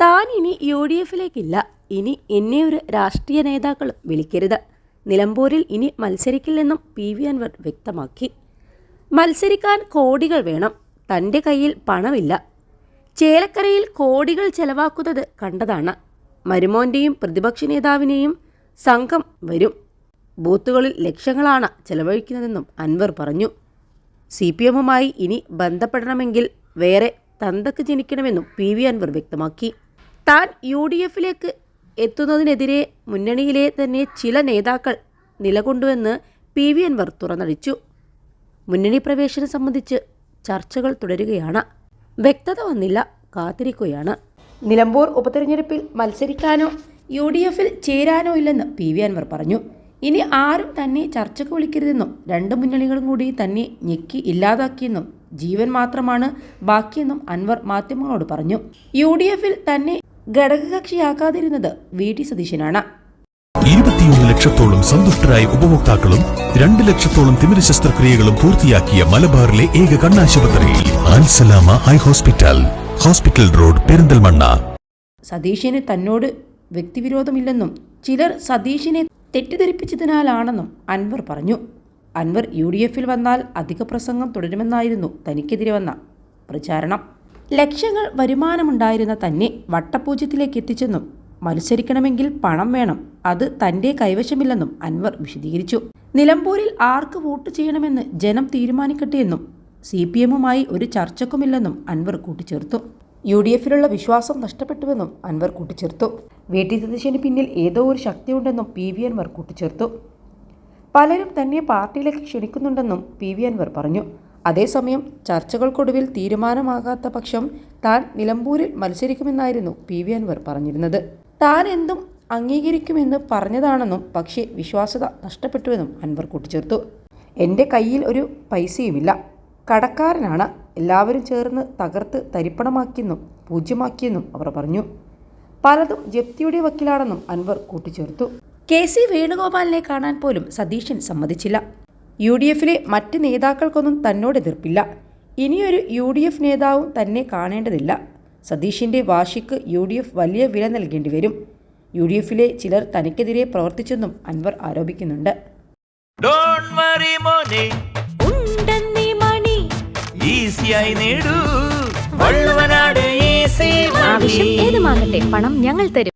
താൻ ഇനി U D എഫിലേക്കില്ല. ഇനി എന്നെ ഒരു രാഷ്ട്രീയ നേതാക്കളും വിളിക്കരുത്. നിലമ്പൂരിൽ ഇനി മത്സരിക്കില്ലെന്നും പി വി അൻവർ വ്യക്തമാക്കി. മത്സരിക്കാൻ കോടികൾ വേണം. തന്റെ കയ്യിൽ പണമില്ല. ചേലക്കരയിൽ കോടികൾ ചെലവാക്കുന്നത് കണ്ടതാണ്. മരുമോന്റെയും പ്രതിപക്ഷ നേതാവിനെയും സംഘം വരും. ബൂത്തുകളിൽ ലക്ഷങ്ങളാണ് ചെലവഴിക്കുന്നതെന്നും അൻവർ പറഞ്ഞു. സി പി എമ്മുമായി ഇനി ബന്ധപ്പെടണമെങ്കിൽ വേറെ തന്തക്ക് ജനിക്കണമെന്നും പി വി അൻവർ വ്യക്തമാക്കി. താൻ യു ഡി എഫിലേക്ക് എത്തുന്നതിനെതിരെ മുന്നണിയിലെ തന്നെ ചില നേതാക്കൾ നിലകൊണ്ടുവെന്ന് പി വി അൻവർ തുറന്നടിച്ചു. മുന്നണി പ്രവേശനം സംബന്ധിച്ച് ചർച്ചകൾ തുടരുകയാണ്. വ്യക്തത വന്നില്ല. കാത്തിരിക്കുകയാണ്. നിലമ്പൂർ ഉപതെരഞ്ഞെടുപ്പിൽ മത്സരിക്കാനോ യു ഡി എഫിൽ ചേരാനോ ഇല്ലെന്ന് പി വി അൻവർ പറഞ്ഞു. ഇനി ആരും തന്നെ ചർച്ചയ്ക്ക് വിളിക്കരുതെന്നും രണ്ട് മുന്നണികളും കൂടി തന്നെ ഞെക്കി ഇല്ലാതാക്കിയെന്നും ജീവൻ മാത്രമാണ് ബാക്കിയെന്നും അൻവർ മാധ്യമങ്ങളോട് പറഞ്ഞു. യു ഡി എഫിൽ തന്നെ ഘടകകക്ഷിയാക്കാതിരുന്നത് വി ടി സതീശനാണ്. ഇരുപത്തിയൊന്ന് ലക്ഷത്തോളം സന്തുഷ്ടരായ ഉപഭോക്താക്കളും രണ്ട് ലക്ഷത്തോളം തിമിര ശസ്ത്രക്രിയകളും പൂർത്തിയാക്കിയ മലബാറിലെ ഏക കണ്ണാശുപത്രി ആൻസലാമ ഹൈ ഹോസ്പിറ്റൽ ഹോസ്പിറ്റൽ റോഡ് പെരിന്തൽമണ്ണ. സതീശന് തന്നോട് വ്യക്തിവിരോധമില്ലെന്നും ചിലർ സതീഷിനെ തെറ്റിദ്ധരിപ്പിച്ചതിനാലാണെന്നും അൻവർ പറഞ്ഞു. അൻവർ യു ഡി എഫിൽ വന്നാൽ അധിക പ്രസംഗം തുടരുമെന്നായിരുന്നു തനിക്കെതിരെ വന്ന പ്രചാരണം. ലക്ഷങ്ങൾ വരുമാനമുണ്ടായിരുന്ന തന്നെ വട്ടപൂജ്യത്തിലേക്ക് എത്തിച്ചെന്നും മത്സരിക്കണമെങ്കിൽ പണം വേണം അത് തന്റെ കൈവശമില്ലെന്നും അൻവർ വിശദീകരിച്ചു. നിലമ്പൂരിൽ ആർക്ക് വോട്ട് ചെയ്യണമെന്ന് ജനം തീരുമാനിക്കട്ടെ എന്നും സി പി എമ്മുമായി ഒരു ചർച്ചക്കുമില്ലെന്നും അൻവർ കൂട്ടിച്ചേർത്തു. യു ഡി എഫിലുള്ള വിശ്വാസം നഷ്ടപ്പെട്ടുവെന്നും അൻവർ കൂട്ടിച്ചേർത്തു. വി. ടി. സതീശന് പിന്നിൽ ഏതോ ഒരു ശക്തിയുണ്ടെന്നും പി. വി. അൻവർ കൂട്ടിച്ചേർത്തു. പലരും തന്നെ പാർട്ടിയിലേക്ക് ക്ഷണിക്കുന്നുണ്ടെന്നും പി. വി. അൻവർ പറഞ്ഞു. അതേസമയം ചർച്ചകൾക്കൊടുവിൽ തീരുമാനമാകാത്ത പക്ഷം താൻ നിലമ്പൂരിൽ മത്സരിക്കുമെന്നായിരുന്നു പി വി അൻവർ പറഞ്ഞിരുന്നത്. താൻ എന്തും അംഗീകരിക്കുമെന്ന് പറഞ്ഞതാണെന്നും പക്ഷേ വിശ്വാസ്യത നഷ്ടപ്പെട്ടുവെന്നും അൻവർ കൂട്ടിച്ചേർത്തു. എന്റെ കയ്യിൽ ഒരു പൈസയുമില്ല. കടക്കാരനാണ്. എല്ലാവരും ചേർന്ന് തകർത്ത് തരിപ്പണമാക്കിയെന്നും പൂജ്യമാക്കിയെന്നും അവർ പറഞ്ഞു. പലതും ജപ്തിയുടെ വക്കിലാണെന്നും അൻവർ കൂട്ടിച്ചേർത്തു. കെ സി വേണുഗോപാലിനെ കാണാൻ പോലും സതീശൻ സമ്മതിച്ചില്ല. യു ഡി എഫിലെ മറ്റ് നേതാക്കൾക്കൊന്നും തന്നോട് എതിർപ്പില്ല. ഇനിയൊരു യു ഡി എഫ് നേതാവും തന്നെ കാണേണ്ടതില്ല. സതീഷിന്റെ വാശിക്ക് യു ഡി എഫ് വലിയ വില നൽകേണ്ടി വരും. യു ഡി എഫിലെ ചിലർ തനിക്കെതിരെ പ്രവർത്തിച്ചെന്നും അൻവർ ആരോപിക്കുന്നുണ്ട്. ഡോണ്ട് വറി മോനെ. ഉണ്ടെന്നീ മണി. ഈസിയായി നേടൂ. വള്ളുവനാട് ഈസി ആവശ്യം ഏതുമാകട്ടെ പണം ഞങ്ങൾ തരും.